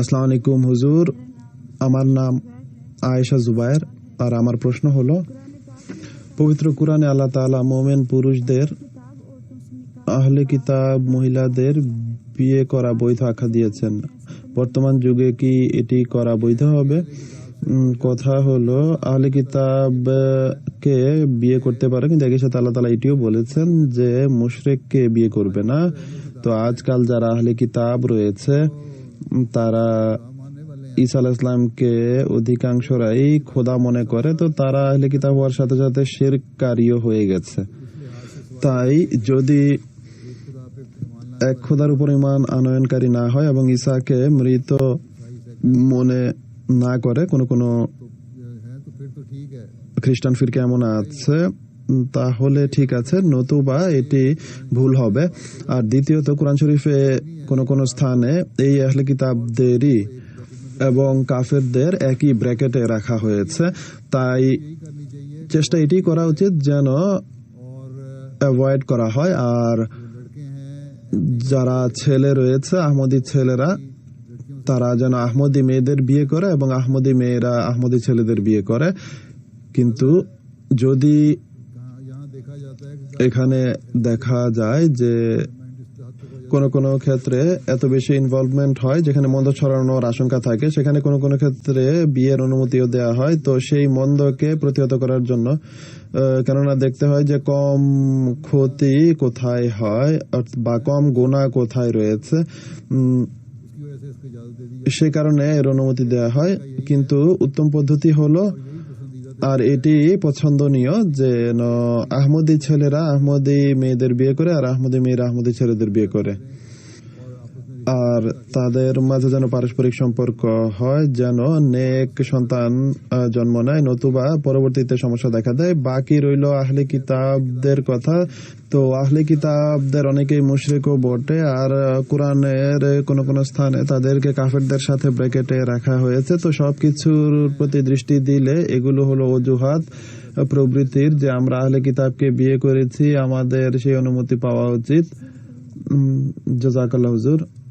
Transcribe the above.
আসসালামু আলাইকুম, হুজুর। আমার নাম আয়েশা জুবায়ের। আর আমার প্রশ্ন হলো, পবিত্র কোরআনে আল্লাহ তাআলা মোমেন পুরুষদের আহলে কিতাব মহিলাদের বিয়ে করা বৈধ আখ্যা দিয়েছেন। বর্তমান যুগে কি এটি করা বৈধ হবে? কথা হলো, আহলে কিতাব কে বিয়ে করতে পারে, কিন্তু একই সাথে আল্লাহ তালা এটিও বলেছেন যে মুশরেককে বিয়ে করবে না। তো আজকাল যারা আহলে কিতাব রয়েছে তারা ঈসা আলাহ ইসলামকে অধিকাংশরাই খোদা মনে করে, তো তারা আহলে কিতাব হওয়ার সাথে সাথে শের কারিও হয়ে গেছে। তাই যদি এক খোদার উপর ইমান আনয়নকারী না হয় এবং ঈসাকে মৃত মনে না করে, কোনো কোনো খ্রিস্টান ফিরকে এমন আছে তাহলে ঠিক আছে, নতুবা এটি ভুল হবে। আর দ্বিতীয়ত, কোরআন শরীফে কোন কোন স্থানে এই আহলে কিতাবদেরই এবং কাফেরদের একই ব্র্যাকেটে রাখা হয়েছে। তাই চেষ্টা এটি করা উচিত যেন অ্যাভয়েড করা হয়। আর যারা ছেলে রয়েছে, আহমদি ছেলেরা, তারা যেন আহমদি মেয়েদের বিয়ে করে এবং আহমদি মেয়েরা আহমদি ছেলেদের বিয়ে করে। কিন্তু যদি এখানে দেখা যায় যে কোনো কোনো ক্ষেত্রে এত বেশি ইনভলভমেন্ট হয় যেখানে মন্দ ছড়ানোর আশঙ্কা থাকে। সেখানে কোনো কোনো ক্ষেত্রে বিয়ের অনুমতিও দেওয়া হয়। তো সেই মন্দকে প্রতিহত করার জন্য কেননা দেখতে হয় যে কম ক্ষতি কোথায় হয় বা কম গোনা কোথায় রয়েছে। সে কারণে এর অনুমতি দেওয়া হয়। কিন্তু উত্তম পদ্ধতি হলো আর এটি পছন্দনীয় যে আহমদি ছেলেরা আহমদি মেয়েদের বিয়ে করে আর আহমদি মেয়েরা আহমদি ছেলেদের বিয়ে করে। আর তাদের মাঝে যেন পারস্পরিক সম্পর্ক হয়, যেন নেক সন্তান জন্ম নেয়, নতুবা পরবর্তীতে সমস্যা দেখা দেয়। বাকি রইল আহলে কিতাবদের কথা। তো আহলে কিতাবদের অনেকেই মুশরিকও বটে। আর কোরআনের কোন কোন স্থানে তাদেরকে কাফেরদের সাথে ব্র্যাকেটে রাখা হয়েছে। তো সবকিছুর প্রতি দৃষ্টি দিলে এগুলো হলো অজুহাত প্রবৃত্তির যে আমরা আহলে কিতাবকে বিয়ে করেছি, আমাদের সেই অনুমতি পাওয়া উচিত। জাজাকাল্লাহ হুজুর।